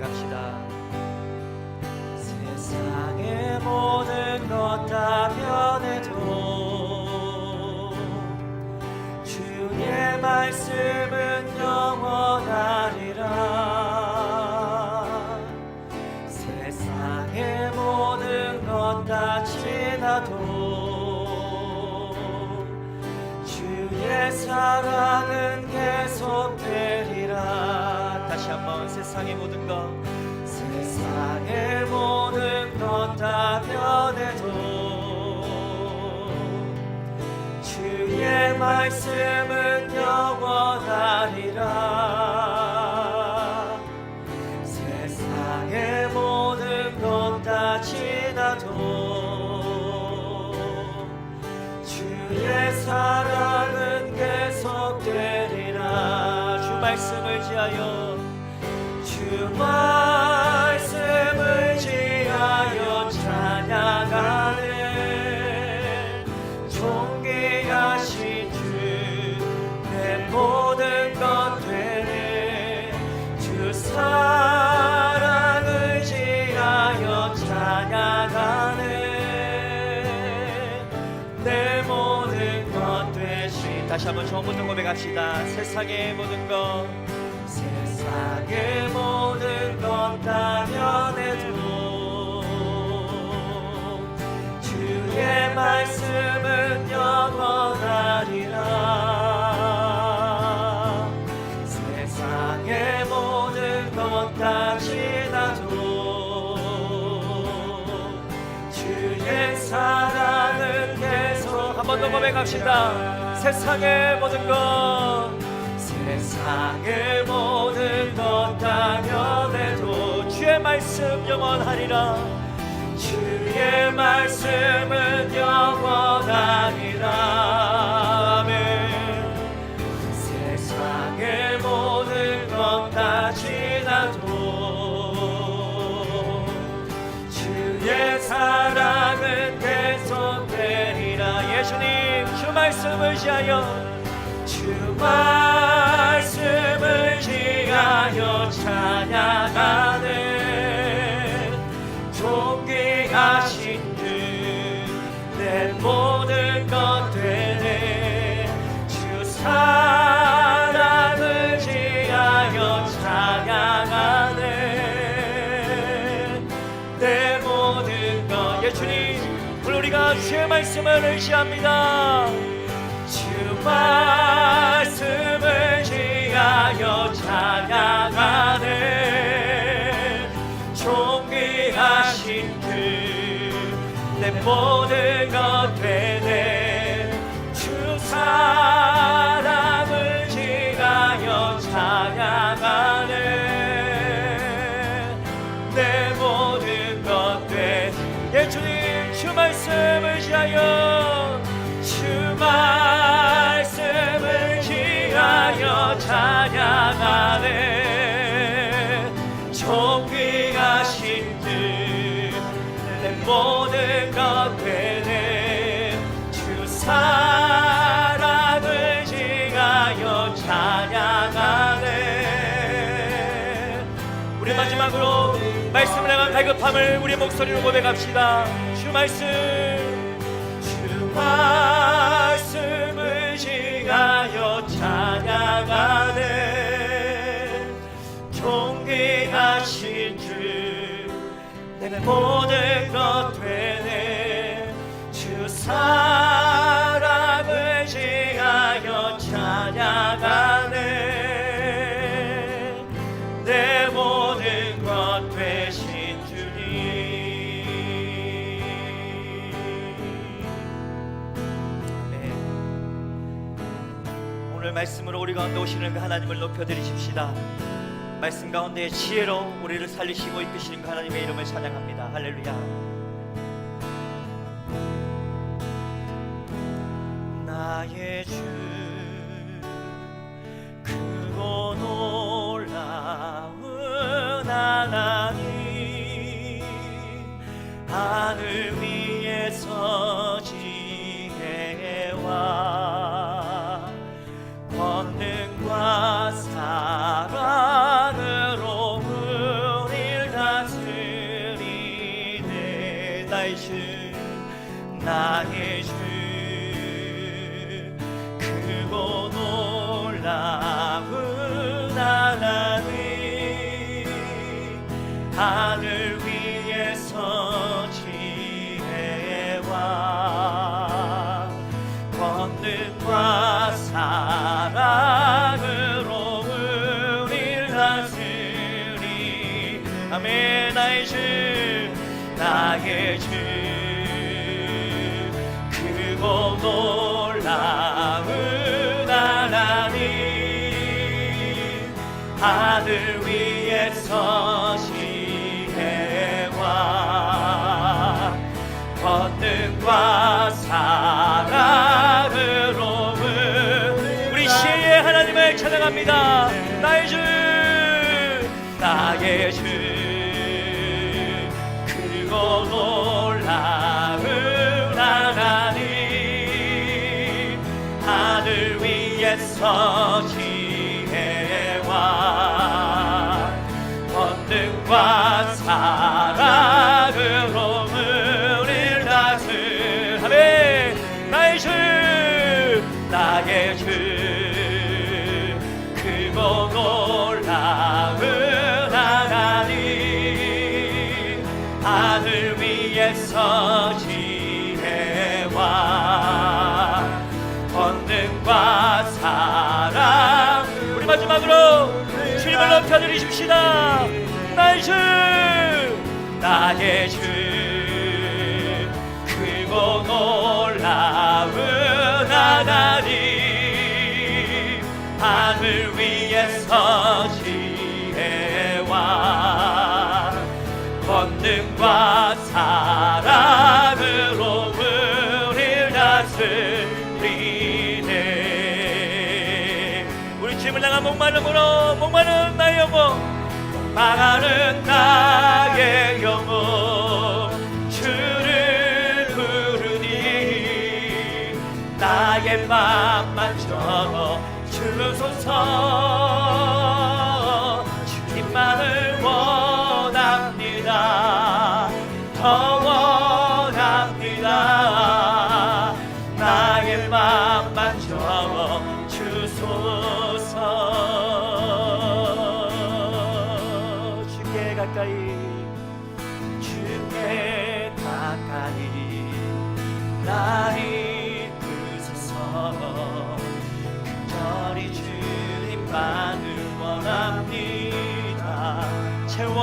고백합시다. 세상의 모든 것 다 변해도 주의 말씀은 영원하리라 세상의 모든 것 다 지나도 주의 사랑 은 계속되리라 다시 한번 세상의 모든 것. 세상의 모든 것 다 변해도 주의 말씀은 영원하리라. 세상의 모든 것 다 지나도 주의 사랑은 계속되리라. 주 말씀을 지하여 다시 한번 처음부터 고백합시다. 세상의 모든 것 세상의 모든 것다 변해도 주의 말씀은 영원하리라. 세상의 모든 것 다 지나도 주의 사랑은 계속 한 번 더 고백합시다. 세상의 모든 것 영원하리라. 주의 말씀은 영원하리라. 아멘. 세상의 모든 것 다 지나도 주의 사랑은 계속되리라. 예수님 주 말씀을 지하여 주말 주의 말씀을 의지합니다. 주 말씀을 지하여 찬양하네. 존귀하신 그내 모 주 말씀을 지하여 주 말씀을 지하여 찬양하네. 존귀하신 주내 모든 것 되네 주 사랑을 지하여 찬양하네. 우리 마지막으로 말씀을 향한 갈급함을 우리 목소리로 고백합시다 주 말씀 주 말씀을 지하여 찬양하네. 존귀하신 주내 모든 오늘 말씀으로 우리 가운데 오시는 그 하나님을 높여드리십시다. 말씀 가운데 지혜로 우리를 살리시고 이끄시는 그 하나님의 이름을 찬양합니다. 할렐루야. 나의 주 나의 주 크고 놀라운 하나님 하늘 위에서 지혜와 권능과 사랑으로 우릴 다스리. 아멘 나의 주 나의 주 크 하늘 위에서 지혜와 권능과 사랑으로 우릴 다스하네 나의 주 나의 주 크고 놀라운 하나님 하늘 위에서 나의 주 나의 주. 크고 놀라 목마름으로 목마른 나의 영혼. 목마른 나의 영혼. 주를 부르니 나의 맘만 저 주소서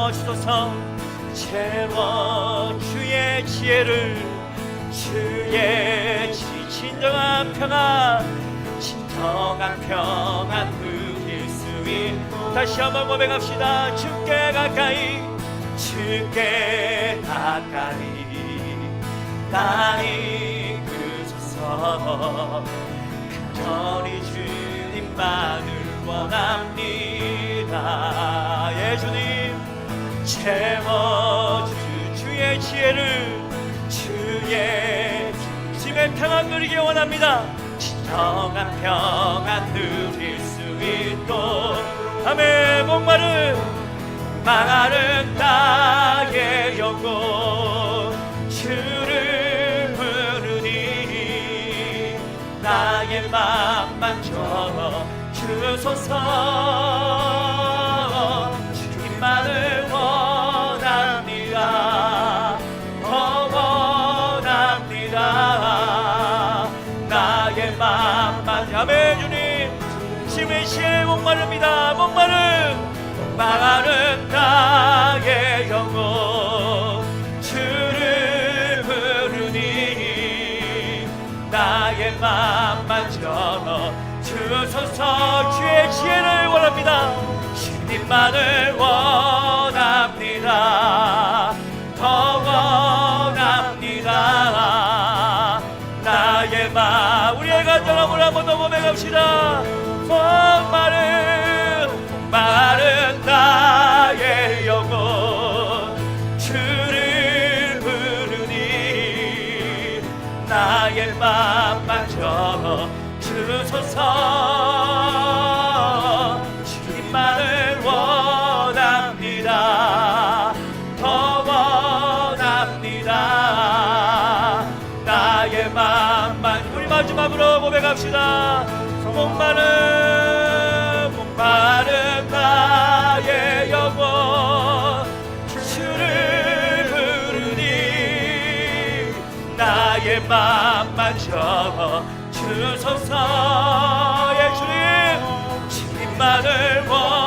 채워주소서. 채워 주의 지혜를 주의 지 진정한 평안 진정한 평안 누릴 수 있고. 다시 한번 고백합시다. 주께 가까이 주께 가까이. 나의 그소서. 간절히 주님만을 원합니다. 예 주님 채워주 주의 지혜를 주의 지금의 평안 누리기 원합니다. 진정한 평안 누릴 수 있도록 아멘 목마른 망하는 나의 영혼 주를 부르니 나의 맘만 저 주소서 나의 맘만 전어 주소서 주의 지혜를 원합니다. 주님만을 원합니다. 더 원합니다. 나의 맘 우리의 간절함을 한번 더 고백합시다 고백합시다. 목마른 목마른 나의 영혼. 주를 부르니 나의 맘마저 주소서 예 주님 주님만을 원